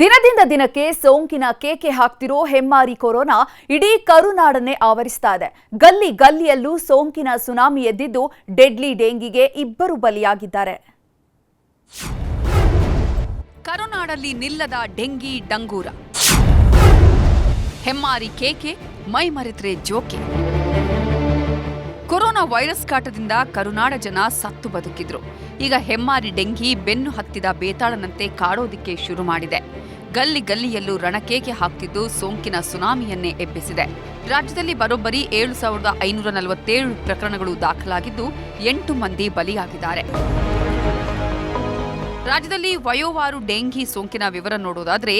ದಿನದಿಂದ ದಿನಕ್ಕೆ ಸೋಂಕಿನ ಕೇಕೆ ಹಾಕ್ತಿರೋ ಹೆಮ್ಮಾರಿ ಕೊರೋನಾ ಇಡೀ ಕರುನಾಡನ್ನೇ ಆವರಿಸ್ತಾ ಇದೆ. ಗಲ್ಲಿ ಗಲ್ಲಿಯಲ್ಲೂ ಸೋಂಕಿನ ಸುನಾಮಿ ಎದ್ದಿದ್ದು ಡೆಡ್ಲಿ ಡೆಂಗಿಗೆ ಇಬ್ಬರು ಬಲಿಯಾಗಿದ್ದಾರೆ. ಕರುನಾಡಲ್ಲಿ ನಿಲ್ಲದ ಡೆಂಗಿ ಡಂಗೂರ. ಹೆಮ್ಮಾರಿ ಕೇಕೆ, ಮೈ ಮರೆತ್ರೆ ಜೋಕೆ. ಕೊರೋನಾ ವೈರಸ್ ಕಾಟದಿಂದ ಕರುನಾಡ ಜನ ಸತ್ತು ಬದುಕಿದ್ರು. ಈಗ ಹೆಮ್ಮಾರಿ ಡೆಂಗಿ ಬೆನ್ನು ಹತ್ತಿದ ಬೇತಾಳನಂತೆ ಕಾಡೋದಿಕ್ಕೆ ಶುರು ಮಾಡಿದೆ. ಗಲ್ಲಿ ಗಲ್ಲಿಯಲ್ಲೂ ರಣಕೇಕೆ ಹಾಕ್ತಿದ್ದು ಸೋಂಕಿನ ಸುನಾಮಿಯನ್ನೇ ಎಬ್ಬಿಸಿದೆ. ರಾಜ್ಯದಲ್ಲಿ ಬರೋಬ್ಬರಿ ಏಳು ಸಾವಿರದ ಐನೂರ ನಲವತ್ತೇಳು ಪ್ರಕರಣಗಳು ದಾಖಲಾಗಿದ್ದು ಎಂಟು ಮಂದಿ ಬಲಿಯಾಗಿದ್ದಾರೆ. ರಾಜ್ಯದಲ್ಲಿ ವಯೋವಾರು ಡೆಂಘಿ ಸೋಂಕಿನ ವಿವರ ನೋಡೋದಾದ್ರೆ,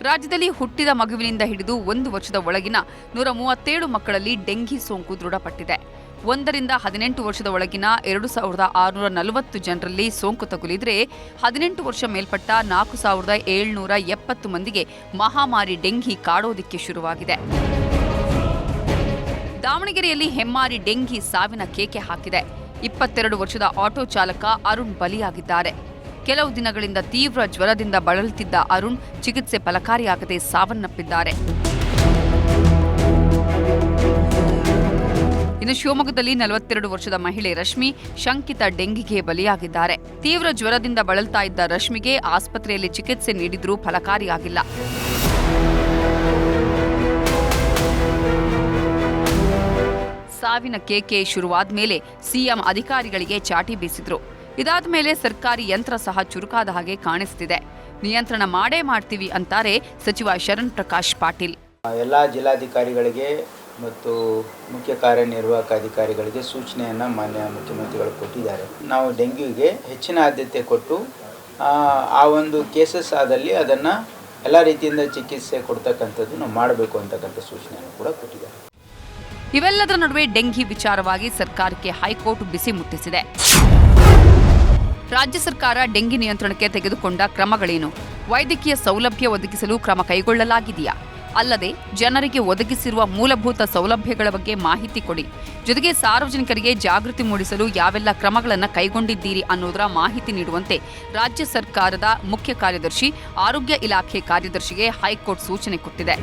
ರಾಜ್ಯದಲ್ಲಿ ಹುಟ್ಟಿದ ಮಗುವಿನಿಂದ ಹಿಡಿದು ಒಂದು ವರ್ಷದ ಒಳಗಿನ ನೂರ ಮೂವತ್ತೇಳು ಮಕ್ಕಳಲ್ಲಿ ಡೆಂಘಿ ಸೋಂಕು ದೃಢಪಟ್ಟಿದೆ. ಒಂದರಿಂದ ಹದಿನೆಂಟು ವರ್ಷದ ಒಳಗಿನ ಎರಡು ಸಾವಿರದ ಆರುನೂರ ನಲವತ್ತು ಜನರಲ್ಲಿ ಸೋಂಕು ತಗುಲಿದ್ರೆ ಹದಿನೆಂಟು ವರ್ಷ ಮೇಲ್ಪಟ್ಟ ನಾಲ್ಕು ಸಾವಿರದ ಏಳ್ನೂರ ಎಪ್ಪತ್ತು ಮಂದಿಗೆ ಮಹಾಮಾರಿ ಡೆಂಗಿ ಕಾಡೋದಿಕ್ಕೆ ಶುರುವಾಗಿದೆ. ದಾವಣಗೆರೆಯಲ್ಲಿ ಹೆಮ್ಮಾರಿ ಡೆಂಗಿ ಸಾವಿನ ಕೇಕೆ ಹಾಕಿದೆ. ಇಪ್ಪತ್ತೆರಡು ವರ್ಷದ ಆಟೋ ಚಾಲಕ ಅರುಣ್ ಬಲಿಯಾಗಿದ್ದಾರೆ. ಕೆಲವು ದಿನಗಳಿಂದ ತೀವ್ರ ಜ್ವರದಿಂದ ಬಳಲುತ್ತಿದ್ದ ಅರುಣ್ ಚಿಕಿತ್ಸೆ ಫಲಕಾರಿಯಾಗದೆ ಸಾವನ್ನಪ್ಪಿದ್ದಾರೆ. ಇನ್ನು ಶಿವಮೊಗ್ಗದಲ್ಲಿ ನಲವತ್ತೆರಡು ವರ್ಷದ ಮಹಿಳೆ ರಶ್ಮಿ ಶಂಕಿತ ಡೆಂಗಿಗೆ ಬಲಿಯಾಗಿದ್ದಾರೆ. ತೀವ್ರ ಜ್ವರದಿಂದ ಬಳಲ್ತಾ ಇದ್ದ ರಶ್ಮಿಗೆ ಆಸ್ಪತ್ರೆಯಲ್ಲಿ ಚಿಕಿತ್ಸೆ ನೀಡಿದರೂ ಫಲಕಾರಿಯಾಗಿಲ್ಲ. ಸಾವಿನ ಕೇಕೆ ಶುರುವಾದ ಮೇಲೆ ಸಿಎಂ ಅಧಿಕಾರಿಗಳಿಗೆ ಚಾಟಿ ಬೀಸಿದ್ರು. ಇದಾದ ಮೇಲೆ ಸರ್ಕಾರಿ ಯಂತ್ರ ಸಹ ಚುರುಕಾದ ಹಾಗೆ ಕಾಣಿಸ್ತಿದೆ. ನಿಯಂತ್ರಣ ಮಾಡೇ ಮಾಡ್ತೀವಿ ಅಂತಾರೆ ಸಚಿವ ಶರಣ್ ಪ್ರಕಾಶ್ ಪಾಟೀಲ್. ಎಲ್ಲ ಜಿಲ್ಲಾಧಿಕಾರಿಗಳಿಗೆ ಮತ್ತು ಮುಖ್ಯ ಕಾರ್ಯನಿರ್ವಾಹಕ ಅಧಿಕಾರಿಗಳಿಗೆ ಸೂಚನೆಯನ್ನು ಮಾನ್ಯ ಮುಖ್ಯಮಂತ್ರಿಗಳು ಕೊಟ್ಟಿದ್ದಾರೆ. ನಾವು ಡೆಂಗ್ಯೂಗೆ ಹೆಚ್ಚಿನ ಆದ್ಯತೆ ಕೊಟ್ಟು ಆ, ಒಂದು ಕೇಸಸ್ ಆದಲ್ಲಿ ಅದನ್ನು ಎಲ್ಲ ರೀತಿಯಿಂದ ಚಿಕಿತ್ಸೆ ಕೊಡ್ತಕ್ಕಂಥದ್ದು ನಾವು ಮಾಡಬೇಕು ಅಂತಕ್ಕಂಥ ಸೂಚನೆಯನ್ನು ಕೂಡ ಕೊಟ್ಟಿದ್ದಾರೆ. ಇವೆಲ್ಲದರ ನಡುವೆ ಡೆಂಗಿ ವಿಚಾರವಾಗಿ ಸರ್ಕಾರಕ್ಕೆ ಹೈಕೋರ್ಟ್ ಬಿಸಿ ಮುಟ್ಟಿಸಿದೆ. ರಾಜ್ಯ ಸರ್ಕಾರ ಡೆಂಗಿ ನಿಯಂತ್ರಣಕ್ಕೆ ತೆಗೆದುಕೊಂಡ ಕ್ರಮಗಳೇನು? ವೈದ್ಯಕೀಯ ಸೌಲಭ್ಯ ಒದಗಿಸಲು ಕ್ರಮ ಕೈಗೊಳ್ಳಲಾಗಿದೆಯಾ? ಅಲ್ಲದೆ ಜನರಿಗೆ ಒದಗಿಸಿರುವ ಮೂಲಭೂತ ಸೌಲಭ್ಯಗಳ ಬಗ್ಗೆ ಮಾಹಿತಿ ಕೊಡಿ. ಜೊತೆಗೆ ಸಾರ್ವಜನಿಕರಿಗೆ ಜಾಗೃತಿ ಮೂಡಿಸಲು ಯಾವೆಲ್ಲ ಕ್ರಮಗಳನ್ನು ಕೈಗೊಂಡಿದ್ದೀರಿ ಅನ್ನೋದರ ಮಾಹಿತಿ ನೀಡುವಂತೆ ರಾಜ್ಯ ಸರ್ಕಾರದ ಮುಖ್ಯ ಕಾರ್ಯದರ್ಶಿ, ಆರೋಗ್ಯ ಇಲಾಖೆ ಕಾರ್ಯದರ್ಶಿಗೆ ಹೈಕೋರ್ಟ್ ಸೂಚನೆ ಕೊಟ್ಟಿದೆ.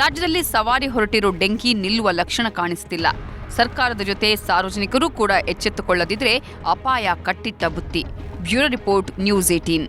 ರಾಜ್ಯದಲ್ಲಿ ಸವಾರಿ ಹೊರಟಿರೋ ಡೆಂಗಿ ನಿಲ್ಲುವ ಲಕ್ಷಣ ಕಾಣಿಸುತ್ತಿಲ್ಲ ಸರ್ಕಾರದ ಜೊತೆ ಸಾರ್ವಜನಿಕರು ಕೂಡ ಎಚ್ಚೆತ್ತುಕೊಳ್ಳದಿದ್ರೆ ಅಪಾಯ ಕಟ್ಟಿಟ್ಟ ಬುತ್ತಿ. Bureau report news eighteen.